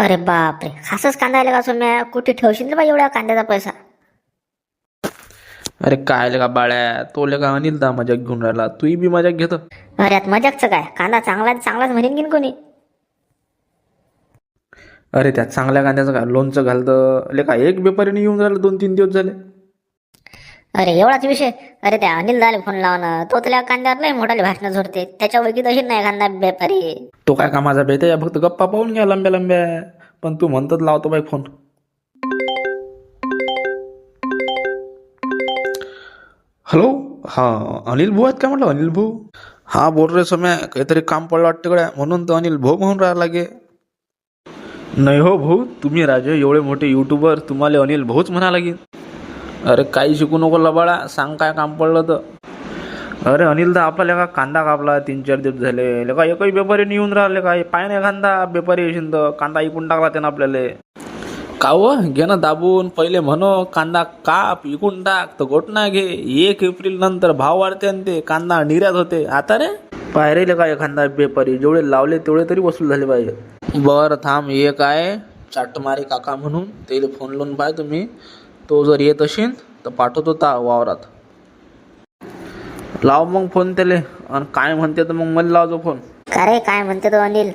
अरे बापरे. खासच कांदा आला का सोम्या कुठे ठेवशील रे बा एवढ्या कांद्याचा पैसा? अरे काय का बाळ्या? तो का अनिल दा मजाक घेऊन राहिला. तूही बी मजाक घेतो. अरे यात मजाकचं काय? कांदा चांगला चांगलाच म्हणेन की न कोणी? अरे त्यात चांगल्या कांद्याचं काय लोणचं घालतं. ले का एक व्यापारीने येऊन राहिलं दोन तीन दिवस झाले. अरे एवढाच विषय. अरे त्या अनिल दाले फोन लावणं तो त्याला कांद्यावर नाही मोठाले भाषणं झोडते. त्याच्या वैकी तशी नाही कांदा बेपारी. तो काय कामाचा बेत आहे? फक्त गप्पा पाहून घ्या लंब्या लंब्या. पण तू म्हणतच लावतो बाई फोन हॅलो हा अनिल भाऊ आहेत का म्हटलं? अनिल भाऊ? हा बोल रे सम्या. काहीतरी काम पडलं वाटतं गड्या म्हणून तर अनिल भाऊ म्हणून राहायला लागे नाही हो भाऊ तुम्ही राजे एवढे मोठे युट्यूबर तुम्हाला अनिल भाऊच म्हणा लागेल. अरे काही शिकू नको लबाळा सांग काय काम पडलं तर. अरे अनिल दा आपला लेका कांदा कापला तीन चार दिवस झाले. लेका एकही व्यापारी नाही येऊन राहिले काय पाय नाही कांदा व्यापारी येशील तर कांदा इकून टाकला त्यानं आपल्याला. का व घे ना दाबून. पहिले म्हणो कांदा काप इकून टाक तर घोटना घे. एक एप्रिल नंतर भाव वाढते आणि ते कांदा निर्यात होते. आता रे? पायरेले काय एखादा व्यापारी जेवढे लावले तेवढे तरी वसूल झाले पाहिजे. बरं थांब एक आहे चाटमारे काका म्हणून त्याला फोन लावून पाय तुम्ही. तो जर येत असेल तर पाठवतो ता वावरात. लाव मग फोन त्याले. आणि काय म्हणते तर मग मला लावतो फोन का रे काय म्हणते तो अनिल?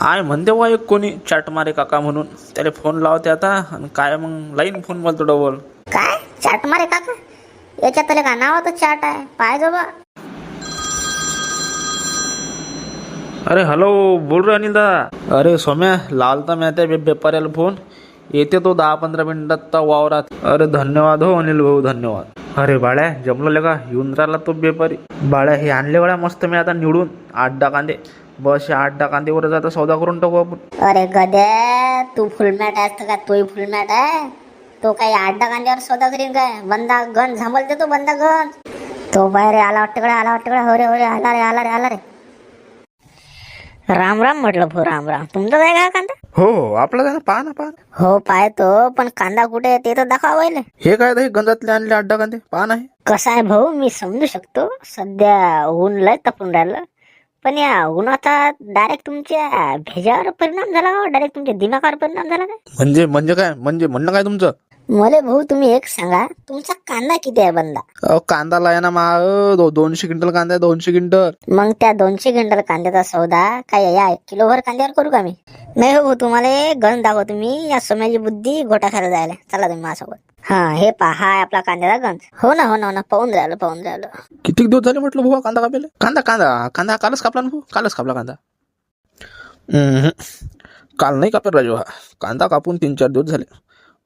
आय म्हणते बा एक कोणी. चाट मारे काका म्हणून. त्याला फोन लावते आता. आणि काय मग? लाईन फोन बोलतो डबल काय? चाट मारे काका? याच्यात का नावाचं चाट आहे. पाहिजे बा अरे हॅलो बोल रे अनिल दादा अरे सोम्या. लावलता मी त्या बे- व्यापाऱ्याला फोन येते तो दहा पंधरा मिनिटात तर वावरात. अरे धन्यवाद हो अनिल भाऊ धन्यवाद. अरे बाळ्या जमलं का येऊन राहिला तो बेपारी. बाळ्या हे आणले बाळ्या मस्त मी आता निवडून. आठ दहा कांदे बस या आठ दहा कांदेवर जाता सौदा करून टाकू आपण. अरे गद्या तू फुलमॅट आहेस तर का तोही फुलमॅट आहे? तो काही आड्डा कांद्यावर सौदा करीन काय? बंदा गण झांबल देतो बंदा गण तो बाहेर आला वाटतं आला वाटतं हो रे हो रे आला रे आला रे आला रे. राम राम म्हटलं भो राम राम. तुमचं काय का कांदा? हो हो आपलं ना पहा ना पहा ना. हो पाहतो. पण कांदा कुठे आहे ते तर दाखवा पहिले. हे काय हे गंजातले आणले दहा कांदे? पहा ना हे. कसं आहे भाऊ मी समजू शकतो. सध्या ऊन लय तपून राहिलं. पण या उन्हाचा डायरेक्ट तुमच्या भेजावर परिणाम झाला का डायरेक्ट तुमच्या दिमागावर परिणाम झाला काय म्हणजे म्हणजे काय? म्हणजे म्हणणं काय तुमचं? मला भाऊ तुम्ही एक सांगा तुमचा कांदा किती आहे बंदा? अहो कांदा लाया ना मा दोनशे क्विंटल कांदा आहे दोनशे क्विंटल. मग त्या दोनशे क्विंटल कांद्याचा सौदा काय या एक किलोभर कांद्यावर करू का मी? नाही हो भाऊ तुम्हाला गण दाखवतो मी या सोम्याची बुद्धी गोटा खायला जायला. चला तुम्ही माझ्यासोबत. हा हे पहा हा आहे आपला कांद्याचा गंज हो ना हो ना हो ना पाहून राहिलं पाहून राहिलं. किती दिवस झाले म्हटलं भाऊ कांदा कापेले कांदा कांदा कांदा कालच कापला ना भाऊ कालच कापला कांदा. हम्म. काल नाही कापेल राजू हा कांदा कापून तीन चार दिवस झाले.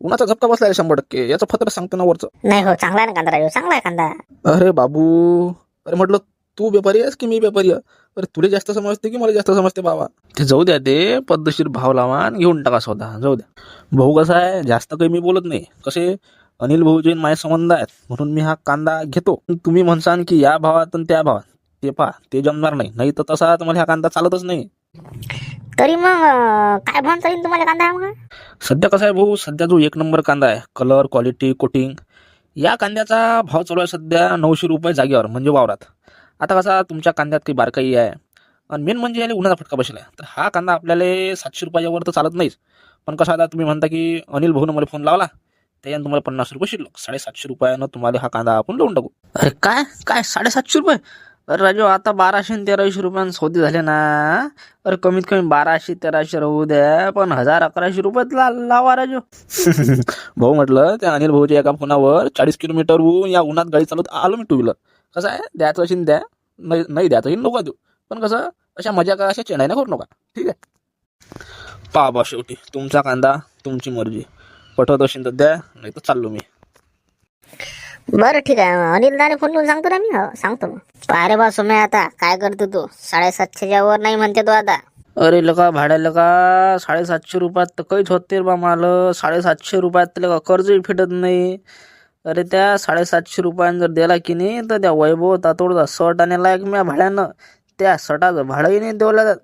उन्हाचा झपका बसलाय शंभर टक्के. याचं फत्र सांगतो ना वरचं. नाही हो चांगला आहे ना कांदा राजू चांगला आहे कांदा. अरे बाबू अरे म्हटलं तू व्यापारी आहेस की मी व्यापारी आहे? अरे तुला जास्त समजते की मला जास्त समजते बाबा? ते जाऊ द्या ते पद्धतशीर भाव लावा आणि घेऊन टाका स्वतः. जाऊ द्या. भाऊ कसा आहे? जास्त काही मी बोलत नाही. कसे? अनिल भाऊचे आणि माझे संबंध आहेत म्हणून मी हा कांदा घेतो. तुम्ही म्हणसान की या भावात आणि त्या भावात. ते पहा ते जमणार नाही. नाही तर तसा तुम्हाला हा कांदा चालतच नाही. तरी मग काय भाव चालेल तुम्हाला कांदा आहे मग? सध्या कसं आहे भाऊ सध्या जो एक नंबर कांदा आहे कलर क्वालिटी कोटिंग या कांद्याचा भाव चालू आहे सध्या नऊशे रुपये जागेवर म्हणजे वावरात. आता कसा तुमच्या कांद्यात काही बारकाई आहे. आणि मेन म्हणजे याला उन्हाचा फटका बसला आहे तर हा कांदा आपल्याला सातशे रुपयाच्या वर तर चालत नाहीच. पण कसं आता तुम्ही म्हणता की अनिल भाऊनं मला फोन लावला त्याच्यानं तुम्हाला पन्नास रुपये शिल्लक. साडेसातशे रुपयानं तुम्हाला हा कांदा आपण लावून टाकू. अरे काय? काय साडेसातशे रुपये? अरे राजू आता बाराशे आणि तेराशे रुपयांना सौदे झाले ना. अरे कमीत कमी बाराशे तेराशे राहू द्या पण हजार अकराशे रुपयात ला लावा राजू. भाऊ म्हटलं त्या अनिल भाऊच्या एका फोनावर चाळीस किलोमीटरहून या उन्हात गाडी चालवत आलो मी टू व्हीलर कसं आहे? द्यायचं असेल द्या नाही नाही द्यायचं असेल नको देऊ. पण कसं अशा मजा का अशा चेणाई करू नका. ठीक आहे? पा बा शेवटी तुमचा कांदा तुमची मर्जी. पटवत असेल तर द्या नाही तर चाललो मी. बरं ठीक आहे. अनिल दाने फोन करून सांगतो ना मी. हो सांगतो मग. पारे बा सोम्या आता. काय करतो तू? साडेसातशेच्या वर नाही म्हणते तो आता. अरे लका भाड्याला का साडेसातशे रुपयात तर काहीच होते रे बा मला. साडेसातशे रुपयात तर लका कर्जही फिटत नाही. अरे त्या साडेसातशे रुपयानं जर दिला की नाही तर त्या वैभव तातोडचा शर्ट आणायला एक मी भाड्यानं. त्या शर्टाचं भाडंही नाही देवला जात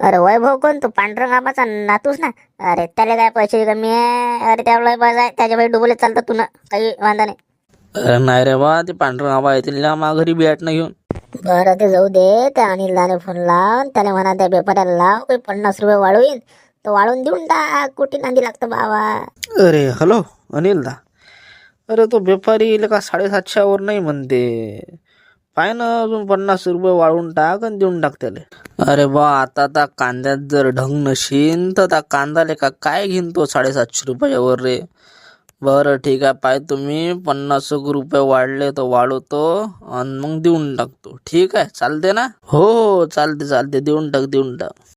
अरे वैभव कोण? तू पांढरंग आबाचा नातूस ना? अरे त्याला काय पैसे कमी आहे? अरे त्याला लय पैसा आहे. त्याच्या बाई डुबले चालतात तू ना. काही वांधा नाही. अरे नाही रे बा ते पांढरं आबा येतील ना माघारी बॅट नाही घेऊन. बरं ते जाऊ दे. त्या अनिल दाने फोन लाव त्याला म्हणा त्या पेपराला लाव काही पन्नास रुपये वाढवीन. तर वाळून देऊन टाक कुठे नांदी लागतं बाबा. अरे हॅलो अनिल दा अरे तो व्यापारी का साडेसातशेवर नाही म्हणते. पाय ना अजून पन्नास रुपये वाळून टाक आणि देऊन टाक त्याले. अरे बा आता त्या कांद्यात जर ढंग नशीन तर त्या कांदाले का काय घेईन तो साडेसातशे रुपयावर रे? बरं ठीक आहे. पाय तुम्ही पन्नास एक रुपये वाढले तर वाढवतो आणि मग देऊन टाकतो. ठीक आहे? चालते ना? हो हो, हो. चालते चालते देऊन टाक देऊन टाक.